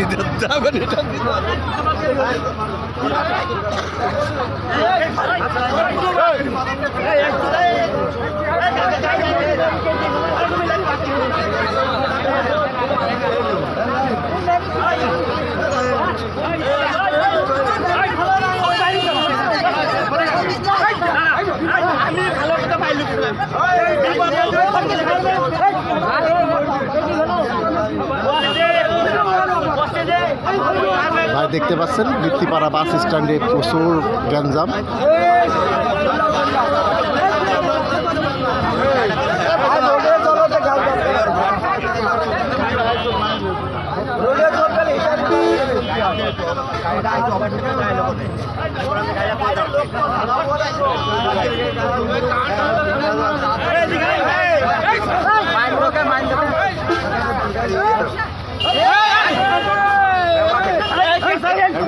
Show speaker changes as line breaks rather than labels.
দিতে যাবেন এটা আমি ভালো কথা পাইলো ভাই দেখতে পাচ্ছেন বৃত্তিপাড়া বাস স্ট্যান্ডে প্রচুর গ্যাঞ্জাম মাইন্ড